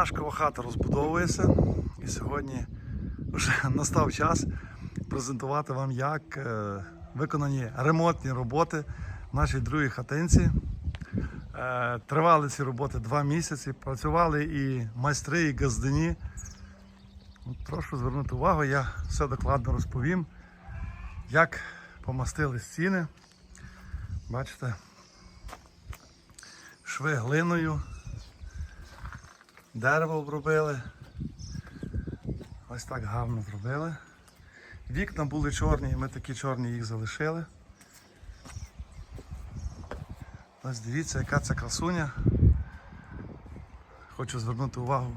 Машкова хата розбудовується. І сьогодні вже настав час презентувати вам, як е, виконані ремонтні роботи в нашій другій хатинці. Е, Тривали ці роботи два місяці. Працювали і майстри, і газдині. Прошу звернути увагу, я все докладно розповім, як помастили стіни. Бачите, шви глиною, дерево обробили. Ось так гарно зробили. Вікна були чорні, ми такі чорні їх залишили. Ось дивіться, яка це красуня. Хочу звернути увагу,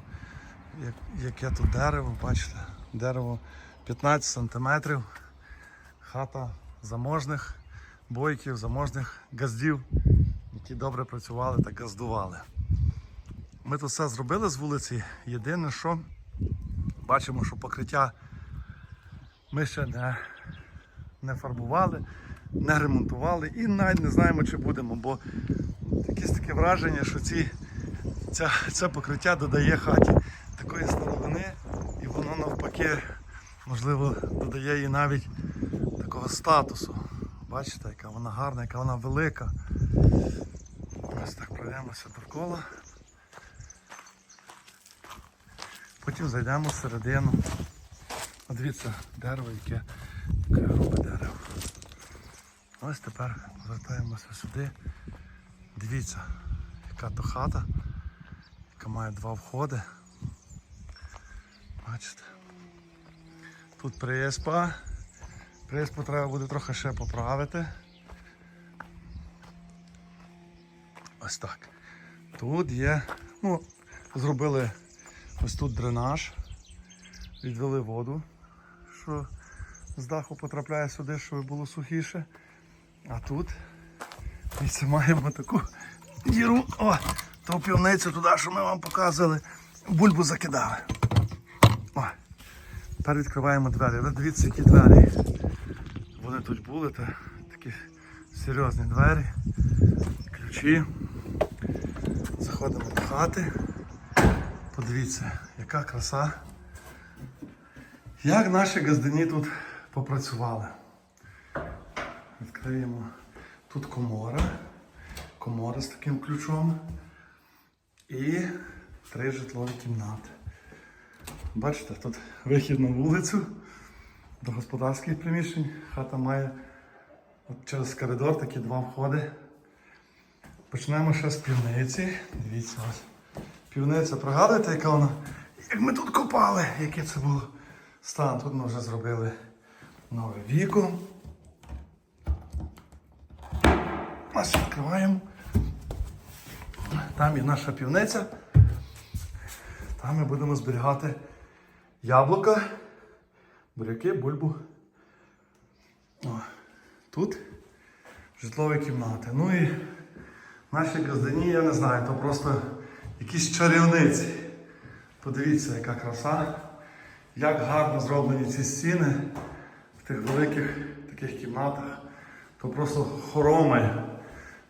як, яке тут дерево, бачите, дерево 15 сантиметрів. Хата заможних бойків, заможних газдів, які добре працювали та газдували. Ми тут все зробили з вулиці. Єдине, що бачимо, що покриття ми ще не, не фарбували, не ремонтували і навіть не знаємо, чи будемо, бо якесь таке враження, що ці, ця, це покриття додає хаті такої старовини, і воно навпаки, можливо, додає їй навіть такого статусу. Бачите, яка вона гарна, яка вона велика. Ось так пройдемося довкола. Потім зайдемо всередину. От Дивіться, дерево, яке грубе дерево. Ось тепер звертаємося сюди. Дивіться, яка то хата, яка має два входи. Бачите. Тут приспа. Приспу треба буде трохи ще поправити. Ось так. Тут є, ну, зробили ось тут дренаж, відвели воду, що з даху потрапляє сюди, щоб було сухіше. А тут дивіться, маємо таку діру, о, ту півницю туди, що ми вам показували, бульбу закидали. О, тепер відкриваємо двері. Ви дивіться, які двері. Вони тут були, та такі серйозні двері, ключі. Заходимо до хати. Подивіться, яка краса. Як наші газдині тут попрацювали. Відкриємо. Тут комора. Комора з таким ключом. І три житлові кімнати. Бачите, тут вихід на вулицю до господарських приміщень. Хата має от через коридор такі два входи. Почнемо ще з півниці. Дивіться ось. Півниця, пригадуєте, яка вона? Як ми тут копали, яке це було стан. Тут ми вже зробили нове віко. Ось відкриваємо. Там є наша півниця. Там ми будемо зберігати яблука, буряки, бульбу. О, тут житлові кімнати. Ну і наші газдані, я не знаю, то просто якісь чарівниці. Подивіться, яка краса, як гарно зроблені ці стіни в тих великих таких кімнатах. То просто хороми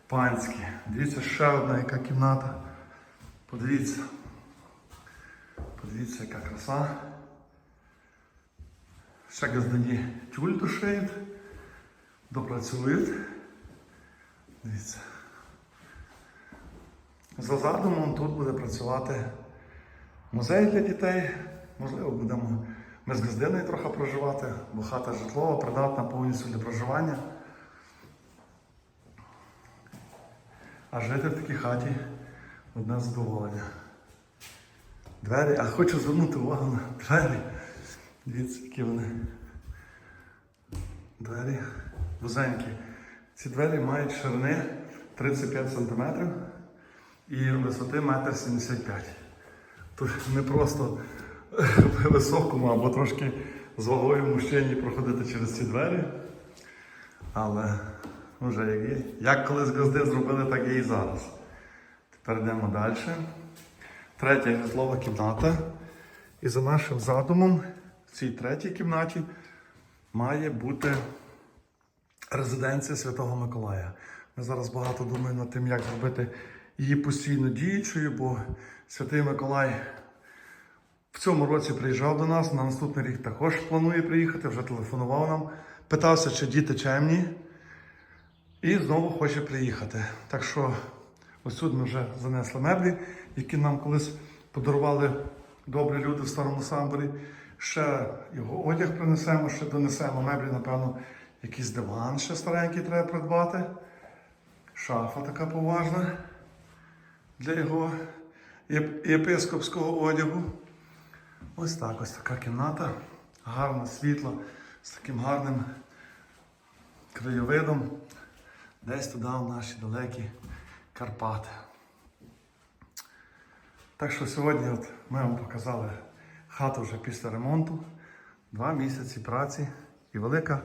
панські. Дивіться, ще одна яка кімната. Подивіться. Подивіться, яка краса. Ще газдані тюль дошиють, допрацюють. Дивіться. За задумом тут буде працювати музей для дітей. Можливо, будемо ми з газдиною трохи проживати, бо хата житлова, придатна повністю для проживання. А жити в такій хаті одне задоволення. Двері, а хочу звернути увагу на двері. Дивіться, які вони. Двері вузенькі. Ці двері мають ширини 35 см і висоти 1,75 м. Тут не просто високому або трошки з вагою мужчині проходити через ці двері. Але вже як є. Як колись газди зробили, так і зараз. Тепер йдемо далі. Третя житлова кімната. І за нашим задумом, в цій третій кімнаті має бути резиденція Святого Миколая. Ми зараз багато думаємо над тим, як зробити її постійно діючою, бо Святий Миколай В цьому році приїжджав до нас, на наступний рік також планує приїхати, вже телефонував нам, питався, чи діти чемні. І знову хоче приїхати. Так що ось тут ми вже занесли меблі, які нам колись подарували добрі люди в старому самборі. Ще його одяг принесемо, ще донесемо меблі, напевно, якийсь диван ще старенький треба придбати. Шафа така поважна для його єпископського одягу. Ось так, ось така кімната, гарна, світла, з таким гарним краєвидом. Десь туди в наші далекі Карпати. Так що сьогодні от ми вам показали хату вже після ремонту, два місяці праці і велика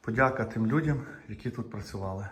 подяка тим людям, які тут працювали.